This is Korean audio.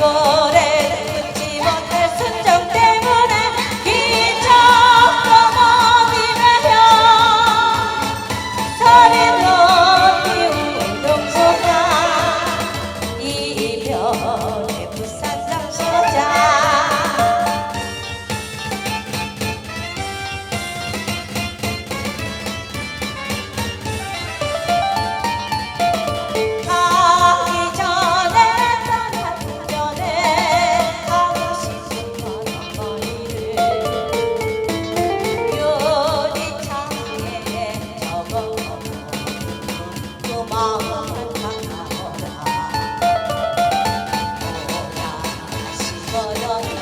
Oh よ。